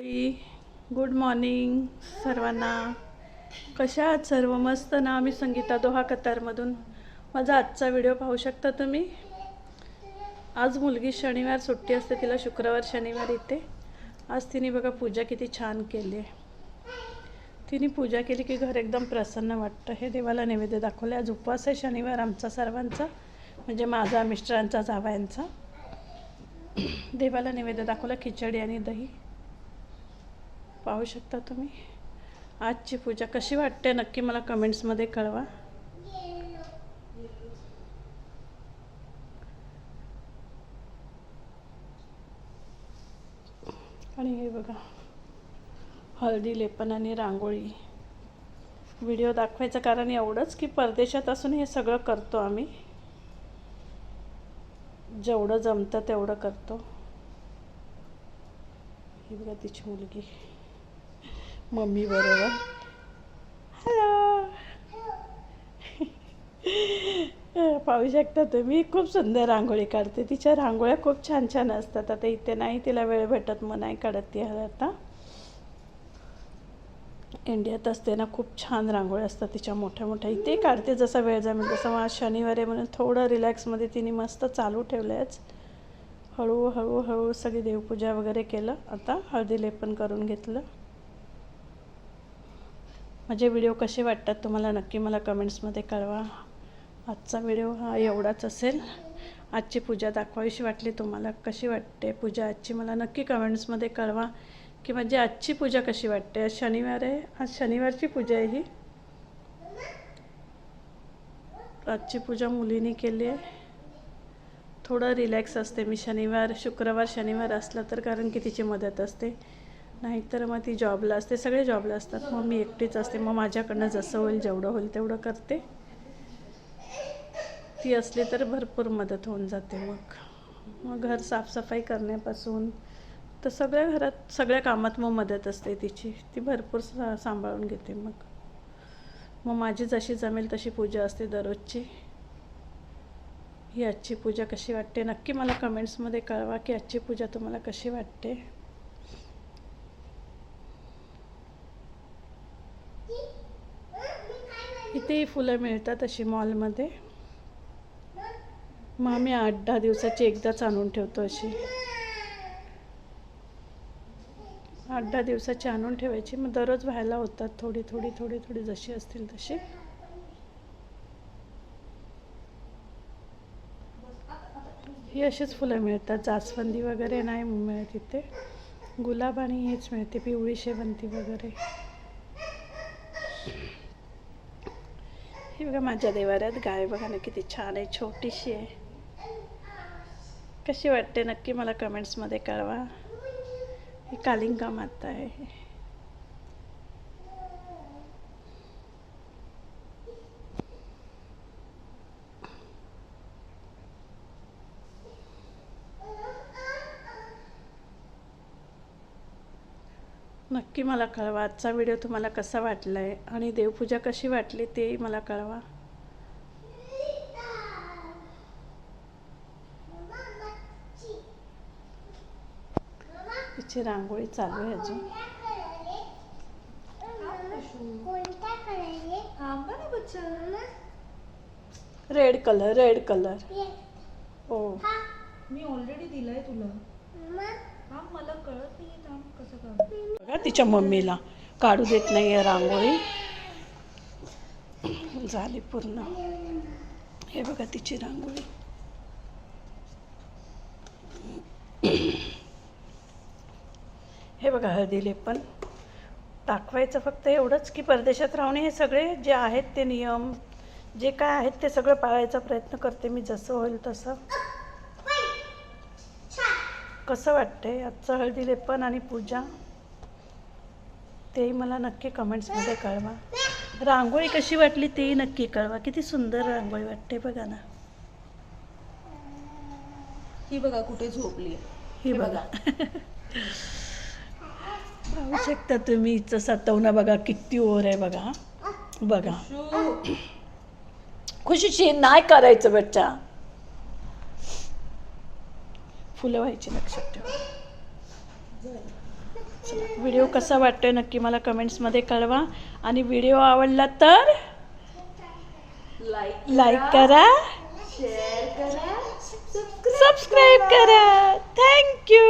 मंडळी good morning सर्वांना. कशा आहात सर्व? मस्त ना? मी संगीता दोहा कतारमधून. माझा आजचा व्हिडिओ पाहू शकता तुम्ही? आज मुलगी शनिवार सुट्टी असते तिला शुक्रवार शनिवार येते. आज तिने बघा पूजा किती छान केली आहे. तिने पूजा केली की घर एकदम प्रसन्न वाटतं. हे देवाला नैवेद्य दाखवले आज उपवास आहे शनिवार आमचा सर्वांचा म्हणजे माझा मिस्टरांचा जावायांचा. देवाला नैवेद्य दाखवला खिचडी आणि दही. पाहू शकता तुम्ही? आजची पूजा कशी वाटते? नक्की मला कमेंट्समध्ये कळवा. आणि हे बघा हळदी लेपन आणि रांगोळी. व्हिडिओ दाखवायचं कारण एवढंच की परदेशात असून हे सगळं करतो आम्ही. जेवढं जमतं तेवढं करतो. ही बघा तिची मुलगी. मम्मी बरोबर. हॅलो पाहू शकता तुम्ही खूप सुंदर रांगोळी काढते. तिच्या रांगोळ्या खूप छान छान असतात. आता इथे नाही तिला वेळ भेटत मग नाही काढत ती आता. इंडियात असते ना खूप छान रांगोळ्या असतात तिच्या मोठ्या मोठ्या. इथे काढते जसा वेळ जमेल तसं. मग आज शनिवार आहे म्हणून थोडं रिलॅक्समध्ये तिने मस्त चालू ठेवलं आहेच हळूहळू हळू सगळी देवपूजा वगैरे केलं. आता हळदी लेपन करून घेतलं. माझे व्हिडिओ कसे वाटतात तुम्हाला? नक्की मला कमेंट्समध्ये कळवा. आजचा व्हिडिओ हा एवढाच असेल. आजची पूजा दाखवावीशी वाटली तुम्हाला कशी वाटते पूजा? आजची मला नक्की कमेंट्समध्ये कळवा की माझी आजची पूजा कशी वाटते. आज शनिवार आहे. आज शनिवारची पूजा आहे ही. आजची पूजा मुलीने केली आहे. थोडं रिलॅक्स असते मी. शनिवार शुक्रवार शनिवार असला तर कारण की तिची मदत असते. नाहीतर मग ती जॉबला असते सगळे जॉबला असतात. मग मी एकटीच असते मग माझ्याकडनं जसं होईल जेवढं होईल तेवढं करते. ती असली तर भरपूर मदत होऊन जाते मग. मग घर साफसफाई करण्यापासून तर सगळ्या घरात सगळ्या कामात मग मदत असते तिची. ती भरपूर सा सांभाळून घेते मग. मग माझी जशी जमेल तशी पूजा असते दररोजची. ही आजची पूजा कशी वाटते? नक्की मला कमेंट्समध्ये कळवा की आजची पूजा तुम्हाला कशी वाटते? इथेही फुलं मिळतात अशी मॉलमध्ये? मग आम्ही आठ दहा दिवसाची एकदाच आणून ठेवतो अशी. आठ दहा दिवसाची आणून ठेवायची. मग दररोज व्हायला होतात थोडी थोडी थोडी थोडी जशी असतील तशी. ही अशीच फुलं मिळतात. जास्वंदी वगैरे नाही मिळत इथे. गुलाब आणि हेच मिळते. पिवळी शेवंती वगैरे. हे बघा माझ्या देवाऱ्यात गाय बघा ना किती छान आहे छोटीशी आहे. कशी वाटते नक्की मला कमेंट्समध्ये कळवा. ही कालिंगा माता आहे. नक्की मला कळवा. आजचा व्हिडिओ तुम्हाला कसा वाटला आहे आणि देवपूजा कशी वाटली तेही मला कळवा. तिची रांगोळी चालू आहे अजून. रेड कलर रेड कलर हो. मी ऑलरेडी दिलाय तुला. मला बघा तिच्या मम्मीला. काढू देत नाही आहे रांगोळी. झाली पूर्ण. हे बघा तिची रांगोळी. हे बघा हळदीले पण. दाखवायचं फक्त एवढंच की परदेशात राहणे हे सगळे जे आहेत ते नियम जे काय आहेत ते सगळं पाळायचा प्रयत्न करते मी जसं होईल तसं. कसं वाटते आजचं हळदी लेपन आणि पूजा? तेही मला नक्की कमेंट्समध्ये कळवा. रांगोळी कशी वाटली तेही नक्की कळवा. किती सुंदर रांगोळी वाटते बघा ना. ही बघा कुठे झोपली ही बघा. पाहू शकता तुम्ही हिचं सतवणं बघा किती ओर आहे बघा. बघा. खुशीशी नाही करायचं बच्चा. फुलं व्हायची लक्षात ठेवा. चला व्हिडिओ कसा वाटतोय नक्की मला कमेंट्समध्ये कळवा. आणि व्हिडिओ आवडला तर लाईक करा शेअर करा सबस्क्राईब करा. थँक्यू